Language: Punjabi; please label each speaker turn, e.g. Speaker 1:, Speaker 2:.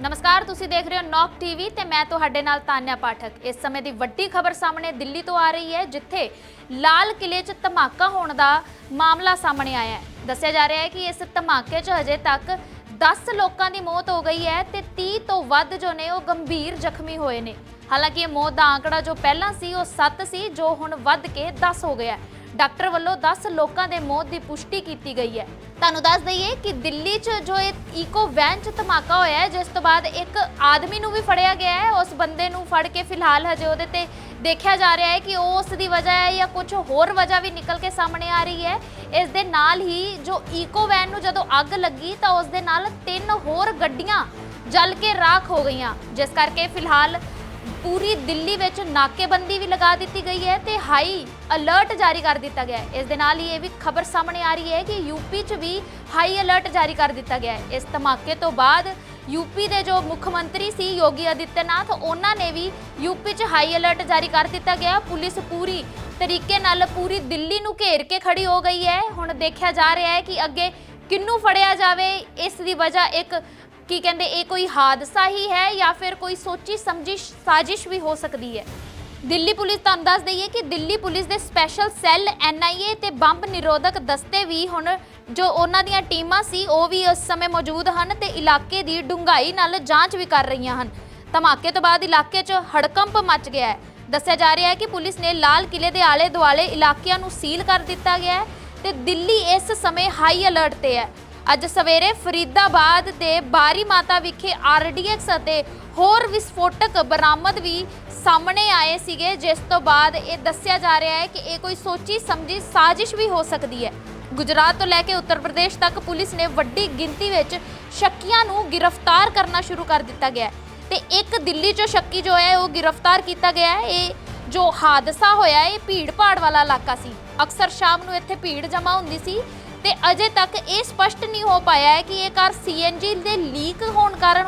Speaker 1: ਨਮਸਕਾਰ, ਤੁਸੀਂ ਦੇਖ ਰਹੇ ਹੋ ਨੌਕ ਟੀਵੀ ਤੇ ਮੈਂ ਤੁਹਾਡੇ ਨਾਲ ਤਾਨਿਆ ਪਾਠਕ। ਇਸ ਸਮੇਂ ਦੀ ਵੱਡੀ ਖਬਰ ਸਾਹਮਣੇ ਦਿੱਲੀ ਤੋਂ ਆ ਰਹੀ ਹੈ, ਜਿੱਥੇ ਲਾਲ ਕਿਲੇ 'ਚ ਧਮਾਕਾ ਹੋਣ ਦਾ ਮਾਮਲਾ ਸਾਹਮਣੇ ਆਇਆ ਹੈ। ਦੱਸਿਆ ਜਾ ਰਿਹਾ ਹੈ ਕਿ ਇਸ ਧਮਾਕੇ 'ਚ ਹਜੇ ਤੱਕ 10 ਲੋਕਾਂ ਦੀ ਮੌਤ ਹੋ ਗਈ ਹੈ ਤੇ 30 ਤੋਂ ਵੱਧ ਜੋ ਨੇ ਉਹ ਗੰਭੀਰ ਜ਼ਖਮੀ ਹੋਏ ਨੇ। ਹਾਲਾਂਕਿ ਇਹ ਮੌਤ ਦਾ ਆંકੜਾ ਜੋ ਪਹਿਲਾਂ ਸੀ, ਉਹ 7 ਸੀ, ਜੋ ਹੁਣ ਵੱਧ ਕੇ 10 ਹੋ ਗਿਆ ਹੈ। ਡਾਕਟਰ ਵੱਲੋਂ 10 ਲੋਕਾਂ ਦੇ ਮੌਤ ਦੀ ਪੁਸ਼ਟੀ ਕੀਤੀ ਗਈ ਹੈ। ਤੁਹਾਨੂੰ ਦੱਸ ਦਈਏ ਕਿ ਦਿੱਲੀ 'ਚ ਜੋ ਇਹ ਈਕੋ ਵੈਨ 'ਚ ਧਮਾਕਾ ਹੋਇਆ ਹੈ, ਜਿਸ ਤੋਂ ਬਾਅਦ ਇੱਕ ਆਦਮੀ ਨੂੰ ਵੀ ਫੜਿਆ ਗਿਆ ਹੈ। ਉਸ ਬੰਦੇ ਨੂੰ ਫੜ ਕੇ ਫਿਲਹਾਲ ਹਜੇ ਉਹਦੇ ਤੇ ਦੇਖਿਆ ਜਾ ਰਿਹਾ ਹੈ ਕਿ ਉਹ ਉਸ ਦੀ ਵਜ੍ਹਾ ਹੈ ਜਾਂ ਕੁਝ ਹੋਰ ਵਜ੍ਹਾ ਵੀ ਨਿਕਲ ਕੇ ਸਾਹਮਣੇ ਆ ਰਹੀ ਹੈ। ਇਸ ਦੇ ਨਾਲ ਹੀ ਜੋ ਈਕੋ ਵੈਨ ਨੂੰ ਜਦੋਂ ਅੱਗ ਲੱਗੀ ਤਾਂ ਉਸ ਦੇ ਨਾਲ ਤਿੰਨ ਹੋਰ ਗੱਡੀਆਂ ਜਲ ਕੇ ਰਾਖ ਹੋ ਗਈਆਂ। ਜਿਸ ਕਰਕੇ ਫਿਲਹਾਲ ਪੂਰੀ ਦਿੱਲੀ ਵਿੱਚ ਨਾਕੇਬੰਦੀ ਵੀ ਲਗਾ ਦਿੱਤੀ ਗਈ ਹੈ ਤੇ ਹਾਈ ਅਲਰਟ ਜਾਰੀ ਕਰ ਦਿੱਤਾ ਗਿਆ ਹੈ। ਇਸ ਦੇ ਨਾਲ ਹੀ ਇਹ ਵੀ ਖਬਰ ਸਾਹਮਣੇ ਆ ਰਹੀ ਹੈ ਕਿ ਯੂਪੀ 'ਚ ਵੀ ਹਾਈ ਅਲਰਟ ਜਾਰੀ ਕਰ ਦਿੱਤਾ ਗਿਆ ਹੈ। ਇਸ ਧਮਾਕੇ ਤੋਂ ਬਾਅਦ ਯੂਪੀ ਦੇ ਜੋ ਮੁੱਖ ਮੰਤਰੀ ਸੀ ਯੋਗੀ ਆਦਿੱਤਿਆਨਾਥ ਉਹਨਾਂ ਨੇ ਵੀ ਯੂਪੀ 'ਚ ਹਾਈ ਅਲਰਟ ਜਾਰੀ ਕਰ ਦਿੱਤਾ ਗਿਆ। ਪੁਲਿਸ ਪੂਰੀ ਤਰੀਕੇ ਨਾਲ ਪੂਰੀ ਦਿੱਲੀ ਨੂੰ ਘੇਰ ਕੇ ਖੜੀ ਹੋ ਗਈ ਹੈ। ਹੁਣ ਦੇਖਿਆ ਜਾ ਰਿਹਾ ਹੈ ਕਿ ਅੱਗੇ ਕਿੰਨੂੰ ਫੜਿਆ ਜਾਵੇ, ਇਸ ਦੀ ਵਜ੍ਹਾ ਇੱਕ ਕੀ ਕਹਿੰਦੇ, ਇਹ ਕੋਈ ਹਾਦਸਾ ਹੀ ਹੈ ਜਾਂ ਫਿਰ ਕੋਈ ਸੋਚੀ ਸਮਝੀ ਸਾਜ਼ਿਸ਼ ਵੀ ਹੋ ਸਕਦੀ ਹੈ? ਦਿੱਲੀ ਪੁਲਿਸ ਤੁਹਾਨੂੰ ਦੱਸ ਦਈਏ ਕਿ ਦਿੱਲੀ ਪੁਲਿਸ ਦੇ ਸਪੈਸ਼ਲ ਸੈੱਲ ਐਨਆਈਏ ਤੇ ਬੰਬ ਨਿਰੋਧਕ ਦਸਤੇ ਵੀ ਹੁਣ ਜੋ ਉਹਨਾਂ ਦੀਆਂ ਟੀਮਾਂ ਸੀ, ਉਹ ਵੀ ਉਸ ਸਮੇਂ ਮੌਜੂਦ ਹਨ ਤੇ ਇਲਾਕੇ ਦੀ ਡੂੰਘਾਈ ਨਾਲ ਜਾਂਚ ਵੀ ਕਰ ਰਹੀਆਂ ਹਨ। ਧਮਾਕੇ ਤੋਂ ਬਾਅਦ ਇਲਾਕੇ 'ਚ ਹੜਕੰਪ ਮਚ ਗਿਆ ਹੈ। ਦੱਸਿਆ ਜਾ ਰਿਹਾ ਹੈ ਕਿ ਪੁਲਿਸ ਨੇ ਲਾਲ ਕਿਲੇ ਦੇ ਆਲੇ ਦੁਆਲੇ ਇਲਾਕਿਆਂ ਨੂੰ ਸੀਲ ਕਰ ਦਿੱਤਾ ਗਿਆ ਹੈ ਤੇ ਦਿੱਲੀ ਇਸ ਸਮੇਂ ਹਾਈ ਅਲਰਟ ਤੇ ਹੈ। ਅੱਜ ਸਵੇਰੇ ਫਰੀਦਾਬਾਦ ਦੇ ਬਾਰੀ ਮਾਤਾ ਵਿਖੇ ਆਰਡੀਐਕਸ ਅਤੇ ਹੋਰ ਵਿਸਫੋਟਕ ਬਰਾਮਦ ਵੀ ਸਾਹਮਣੇ ਆਏ ਸੀਗੇ, ਜਿਸ ਤੋਂ ਬਾਅਦ ਇਹ ਦੱਸਿਆ ਜਾ ਰਿਹਾ ਹੈ ਕਿ ਇਹ ਕੋਈ ਸੋਚੀ ਸਮਝੀ ਸਾਜ਼ਿਸ਼ ਵੀ ਹੋ ਸਕਦੀ ਹੈ। ਗੁਜਰਾਤ ਤੋਂ ਲੈ ਕੇ ਉੱਤਰ ਪ੍ਰਦੇਸ਼ ਤੱਕ ਪੁਲਿਸ ਨੇ ਵੱਡੀ ਗਿਣਤੀ ਵਿੱਚ ਸ਼ੱਕੀਆਂ ਨੂੰ ਗ੍ਰਿਫਤਾਰ ਕਰਨਾ ਸ਼ੁਰੂ ਕਰ ਦਿੱਤਾ ਗਿਆ ਹੈ। ਤੇ ਇੱਕ ਦਿੱਲੀ 'ਚੋਂ ਸ਼ੱਕੀ ਜੋ ਹੈ, ਉਹ ਗ੍ਰਿਫਤਾਰ ਕੀਤਾ ਗਿਆ ਹੈ। ਇਹ ਜੋ ਹਾਦਸਾ ਹੋਇਆ, ਇਹ ਭੀੜ ਭਾੜ ਵਾਲਾ ਇਲਾਕਾ ਸੀ। ਅਕਸਰ ਸ਼ਾਮ ਨੂੰ ਇੱਥੇ ਭੀੜ ਜਮ੍ਹਾਂ ਹੁੰਦੀ ਸੀ। ਤੇ ਅਜੇ ਤੱਕ ਇਹ ਸਪਸ਼ਟ ਨਹੀਂ ਹੋ ਪਾਇਆ ਹੈ ਕਿ ਇਹ ਕਾਰ ਸੀਐਨਜੀ ਦੇ ਲੀਕ ਹੋਣ ਕਾਰਨ